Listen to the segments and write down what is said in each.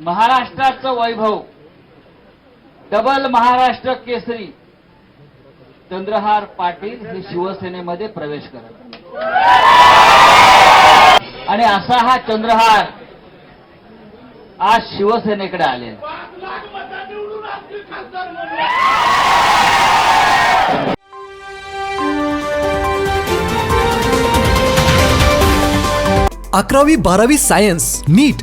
महाराष्ट्राचं वैभव डबल महाराष्ट्र केसरी चंद्रहार पाटील हे शिवसेनेमध्ये प्रवेश करत आणि असा हा चंद्रहार आज शिवसेनेकडे आले अकरावी बारावी science NEET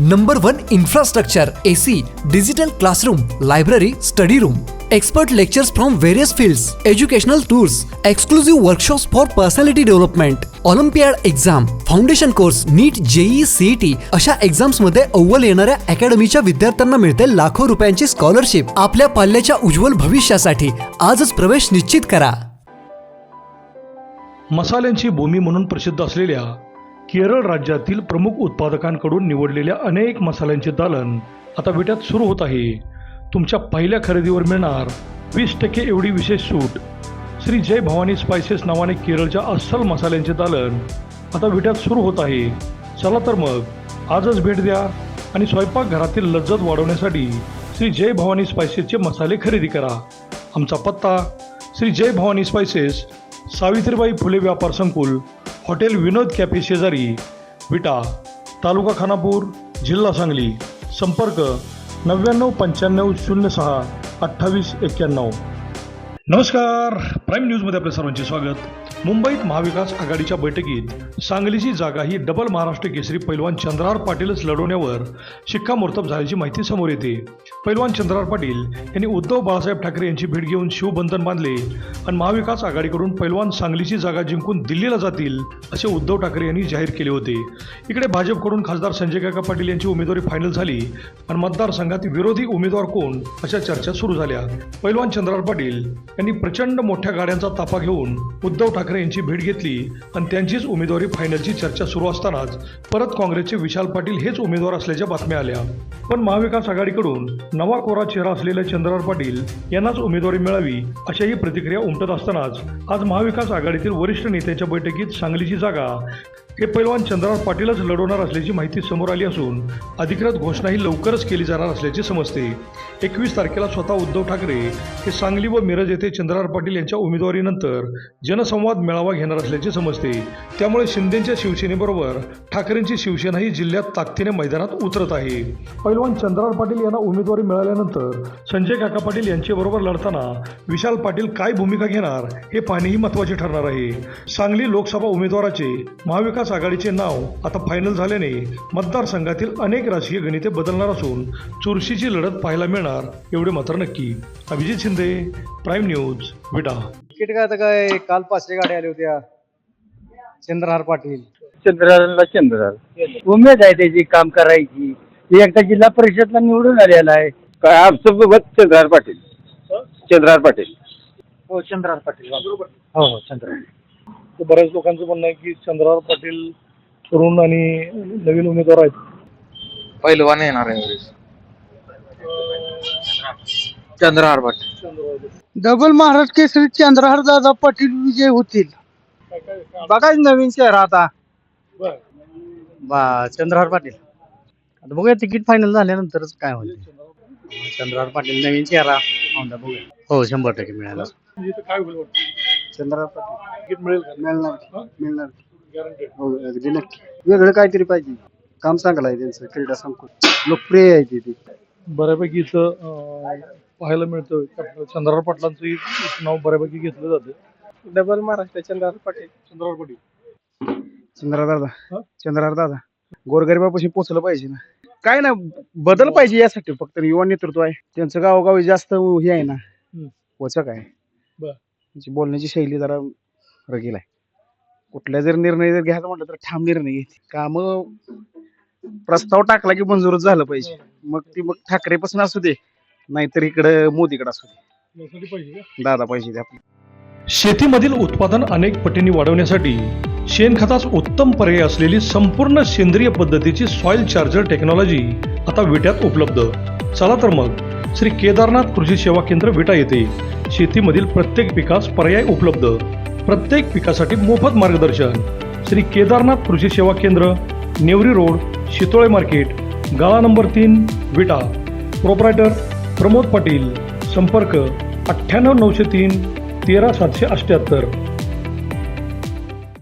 Number one infrastructure AC digital classroom library study room expert lectures from various fields educational tours exclusive workshops for personality development olympiad exam foundation course NEET JEE CET अशा एक्झाम्समध्ये अव्वल येणाऱ्या अकॅडमीच्या विद्यार्थ्यांना मिळते लाखो रुपयांची स्कॉलरशिप आपल्या पाल्याच्या उज्ज्वल भविष्यासाठी आजच प्रवेश निश्चित करा. मसाल्यांची भूमी म्हणून प्रसिद्ध असलेल्या केरळ राज्यातील प्रमुख उत्पादकांकडून निवडलेल्या अनेक मसाल्यांचे दालन आता विट्यात सुरू होत आहे. तुमच्या पहिल्या खरेदीवर मिळणार वीस टक्के एवढी विशेष सूट. श्री जय भवानी स्पायसेस नावाने केरळच्या अस्सल मसाल्यांचे दालन आता विट्यात सुरू होत आहे. चला तर मग आजच भेट द्या आणि स्वयंपाकघरातील लज्जत वाढवण्यासाठी श्री जय भवानी स्पायसेसचे मसाले खरेदी करा. आमचा पत्ता श्री जय भवानी स्पायसेस सावित्रीबाई फुले व्यापार संकुल हॉटेल विनोद कॅफे शेजारी विटा तालुका खानापूर जिल्हा सांगली. संपर्क नव्याण्णव पंच्याण्णव शून्य सहा अठ्ठावीस एक्क्याण्णव. नमस्कार. प्राईम न्यूजमध्ये आपल्या सर्वांचे स्वागत. मुंबईत महाविकास आघाडीच्या बैठकीत सांगलीची जागा ही डबल महाराष्ट्र केसरी पैलवान चंद्रहार पाटीलच लढवण्यावर शिक्कामोर्तब झाल्याची माहिती समोर येते. पैलवान चंद्रहार पाटील यांनी उद्धव बाळासाहेब ठाकरे यांची भेट घेऊन शिवबंधन बांधले आणि महाविकास आघाडीकडून पैलवान सांगलीची जागा जिंकून दिल्लीला जातील असे उद्धव ठाकरे यांनी जाहीर केले होते. इकडे भाजपकडून खासदार संजय काका पाटील यांची उमेदवारी फायनल झाली आणि मतदारसंघात विरोधी उमेदवार कोण अशा चर्चा सुरू झाल्या. पैलवान चंद्रहार पाटील यांनी प्रचंड मोठ्या गाड्यांचा ताफा घेऊन उद्धव ठाकरे यांची भेट घेतली आणि त्यांचीच उमेदवारी फायनलची चर्चा सुरू असतानाच परत काँग्रेसचे विशाल पाटील हेच उमेदवार असल्याच्या बातम्या आल्या. पण महाविकास आघाडीकडून नवा कोरा चेहरा असलेल्या चंद्रराव पाटील यांनाच उमेदवारी मिळावी अशाही प्रतिक्रिया उमटत असतानाच आज महाविकास आघाडीतील वरिष्ठ नेत्यांच्या बैठकीत सांगलीची जागा हे पैलवान चंद्रहार पाटीलच लढवणार असल्याची माहिती समोर आली असून अधिकृत घोषणाही लवकरच केली जाणार असल्याचे समजते. एकवीस तारखेला स्वतः उद्धव ठाकरे हे सांगली व मिरज येथे चंद्रहार पाटील यांच्या उमेदवारीनंतर जनसंवाद मेळावा घेणार असल्याचे समजते. त्यामुळे शिंदेच्या शिवसेनेबरोबर ठाकरेंची शिवसेनाही जिल्ह्यात ताकदीने मैदानात उतरत आहे. पैलवान चंद्रहार पाटील यांना उमेदवारी मिळाल्यानंतर संजय काका पाटील यांच्याबरोबर लढताना विशाल पाटील काय भूमिका घेणार हे पाहणेही महत्त्वाचे ठरणार आहे. सांगली लोकसभा उमेदवाराचे महाविकास आघाडीचे नाव आता फायनल झाल्याने मतदारसंघातील अनेक राजकीय गणिते बदलणार असून चुरशीची लढत पाहायला मिळणार एवढे मात्र नक्की. Abhijit Shinde prime news Vita ticket काय आता काय? काल पाचशे गाड्या आल्या होत्या. चंद्रहार पाटील. चंद्राला चंद्राला उमेद आहे त्याची काम करायची. एकदा जिल्हा परिषदला निवडून आलेला आहे. काय आमचं चंद्रहार पाटील. चंद्रहार पाटील. हो चंद्रहार पाटील. हो हो चंद्रहार. तर बऱ्याच लोकांचं म्हणणं आहे की चंद्रहार पाटील तरुण आणि नवीन उमेदवार आहेत. पहिलवान येणार आहे यावेळेस. चंद्रहार पाटील. डबल महाराष्ट्र केसरी चंद्रहार दादा पाटील विजय होतील. बघा नवीन चेहरा आता. बा चंद्रहार पाटील. आता बघूया तिकीट फायनल झाल्यानंतरच काय होईल. चंद्रहार पाटील नवीन चेहरा. बघूया. हो शंभर टक्के मिळाला. म्हणजे काय होईल वाटतं? चंद्रहार पाटील. तिकीट मिळेल का? मिळणार मिळणार गॅरंटेड हो अगदी नक्की. वेगळं काहीतरी पाहिजे. काम चांगलं आहे त्यांचं क्रीडा संकुल. लोकप्रिय आहे ती. ती बऱ्यापैकी इथं अं, पाहायला मिळतं का चंद्रहार पाटलांचं एक नाव बऱ्यापैकी घेतलं जातं डबल महाराष्ट्र चंद्रहार पाटील. चंद्रहार पाटील. चंद्रहार दादा? चंद्रहार दादा. गोरगरिबापाशी पोचलं पाहिजे ना. काय ना बदल पाहिजे यासाठी फक्त युवा नेतृत्व आहे. त्यांचं गावोगावी जास्त हे आहे ना. वचक आहे. बर. त्यांची बोलण्याची शैली जरा रगील आहे कुठला जर निर्णय जर घ्यायचा म्हटलं तर ठाम निर्णय घेते काम प्रस्ताव टाकला की मंजूरच झालं पाहिजे. मग ती मग ठाकरेपासून असू दे नाहीतर इकडं मोदीकडे असू दे. यासाठी पाहिजे का? दादा पाहिजे ते आपले शेतीमधील उत्पादन अनेक पटींनी वाढवण्यासाठी शेणखतास उत्तम पर्याय असलेली संपूर्ण सेंद्रिय पद्धतीची सॉइल चार्जर टेक्नॉलॉजी आता विट्यात उपलब्ध. चला तर मग श्री केदारनाथ कृषी सेवा केंद्र विटा येथे शेतीमधील प्रत्येक पिकास पर्याय उपलब्ध. प्रत्येक पिकासाठी मोफत मार्गदर्शन. श्री केदारनाथ कृषी सेवा केंद्र नेवरी रोड शितोळे मार्केट गाळा नंबर तीन विटा. प्रोप्रायटर प्रमोद पाटील. संपर्क अठ्ठ्याण्णव नऊशे तीन तेरा सातशे अठ्ठ्याहत्तर